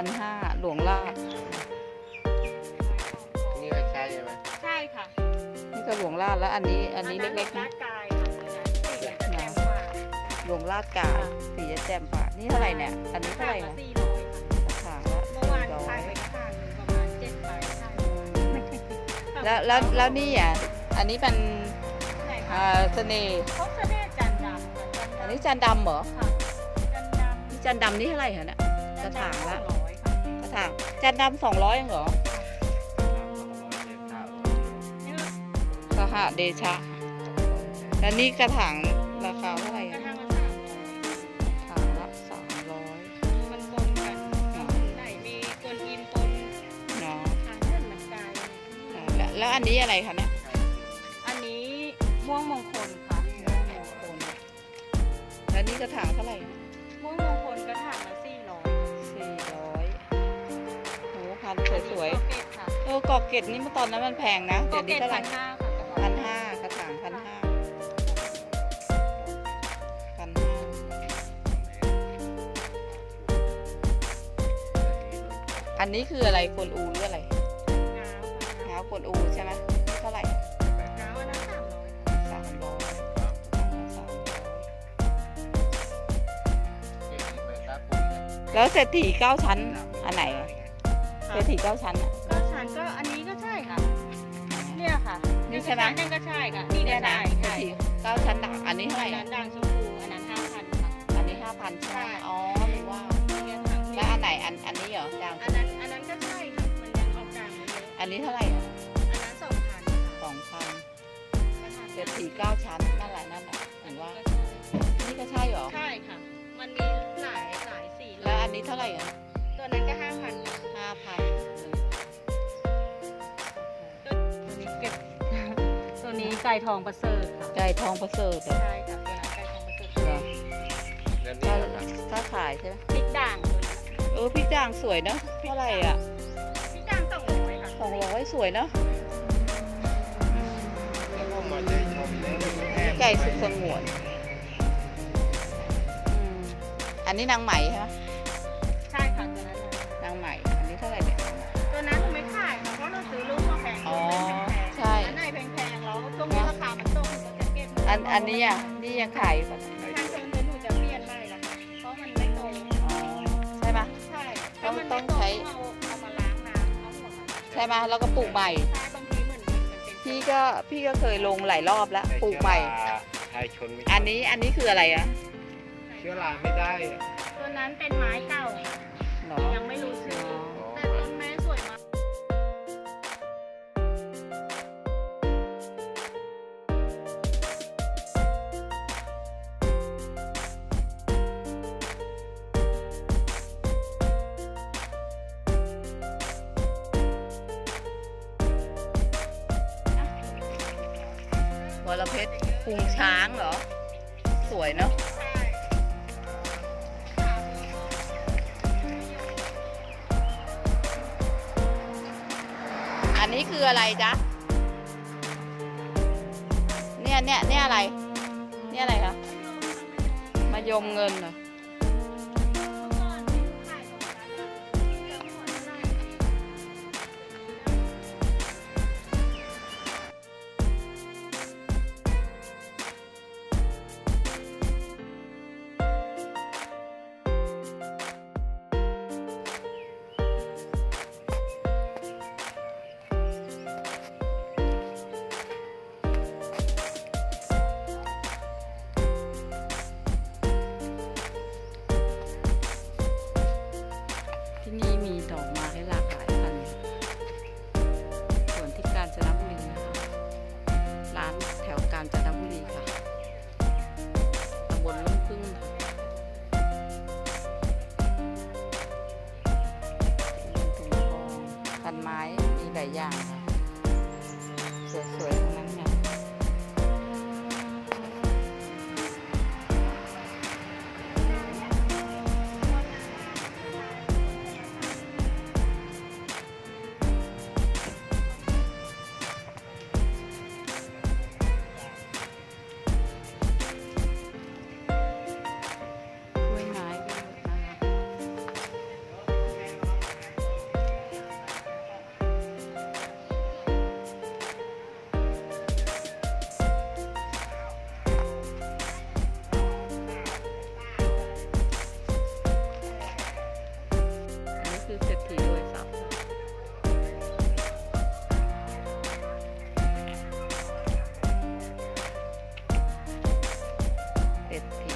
พันห้าหลวงลาด นี่ก็ใช่ใช่ไหมใช่ค่ะนี่ก็หลวงลาดแล้วอันนี้อันนี้เล็กๆๆนะ กายค่ะสีจะแจ่มกว่าหลวงลาดกาสีจะแจ่มกว่านี่เท่าไหร่เนี่ย อันนี้เท่าไหร่ละนะสี่ร้อยค่ะกระถางละ เมื่อวานร้อขายยไปกระถางหนึ่งประมาณเจ็ดใบค่ะแล้วแล้วแล้วนี่อะ อันนี้เป็นไหนอ่คะาเสน่ห์เขาเสน่ห์จันทร์ดำค่ะอันนี้จันดำเหรอค่ะจันทร์ดำ นี่จันดำนี่เท่าไหร่คะเนี่ยกระถางละ จันทร์ดำ สองร้อยค่ะกระถางจันดำสองร้อยเองเหรอนี่สหเดชะแล้วนี่กระถางราคาเท่าไหร่กระอะถางละสามร้อยถางละสามร้อยมันปนกันไหนมีกวนอินปนเนาะทางเส้นเหมือนกันแล้วแล้วอันนี้อะไรคะเนี่ยอันนี้ม่วงมงคลค่ะ แล้วนี่กระถางเท่าไหร่ม่ว พันสวยเกตค่ะๆเออกอกเกตนี่เมื่อตอนนั้นมันแพงนะโกเดี๋ยวเกนี้ตเท่าไหพัร่นห้าค่ะกระพัถางนห้ากระถางพันห้าพันห้าอันนี้คืออะไรกวนอูหรืออะไรน้ำค่ะหากวนอูใช่ไหมเท่าไหร่น้ำอันนั้นสามร้อยสามร้อยสามร้อยแล้วเศรษฐีเก้าชั้น อันไหน อะเศรษฐีเก้าชั้นอะ ก็ฉันก็อันนี้ก็ใช่ค่ะ เนี่ยค่ะนี่ใช่ไหม นั่นก็ใช่ค่ะนี่เนี่ก็ยนะใช่เศรษใช่ฐีเก้าชั้นด่างอันนี้เท่าไหอัร่นอะนั้นด่างชมพูอันนั้นห้าพันค่ะ อันนี้ห้าพันใช่ไหมใช่ อ๋อหรือว่าเนี่ยทางแล้วอันไหนอันอันนี้เหรอด่างอันนั้นอันนั้นก็ใช่ค่ะมันยังออกด่างมาเยอะอันนี้เท่าไหร่อะอันนั้นสองพันค่ะสองพันกระถางเศรษฐีเก้าชั้นนั่นแหละนั่นแหละเห็นว่า นี่ก็ใช่เหรอ ใช่ค่ะ มันมีหลายหลายสีเลแล้วยอันนี้เท่าไหร่อะตัวนั้นก็ห้าพันห้า ไก่ทองประเสริฐค่ะไก่ทองประเสริฐเหรอใช่ค่ะตัวนั้นไก่ทองประเสริฐเหรอเงินถ้านี่นะครับถ้าขายใช่ไหมพริกด่างตัวนี้เออพริกด่างสวยเนอะเท่าไหร่อะพริกด่างสองร้อยค่ะสองร้อยสวยเนอะแล้วก็มาได้ชมเลยแอบไก่สุกสงวนอืมอันนี้นางไหมใช่ไหม อันอันนี้อะนี่ยังขายอยู่ปะทางชนเดี๋ยวหนูจะเปลี่ยนใหม่ละค่ะเพราะมันไม่โตอ๋อใช่ไหมใช่ต้องถ้ามันต้ไม่องโตใช้เอาเอามาล้างน้ำเอาหัวมันใช่ไหมแล้วก็ปลูกใหม่ ใช่บางทีเหมือนดินมันเป็นพี่ก็พี่ก็เคยลงหลายรอบแล้วปลูกใหม่ ไทยชนไม่อันนี้อันนี้คืออะไรอะ เชื้อราไม่ได้อะตัวนั้นเป็นไม้เก่าเน วรเพชรพุงช้างเหรอ สวยเนาะอันนี้คืออะไรจ๊ะ เนี่ยเนี่ยเนี่ยอะไร เนี่ยอะไรคะ มายมเงินเหรอันไม้มีหลายอย่าง สวยๆทั้งนั้น with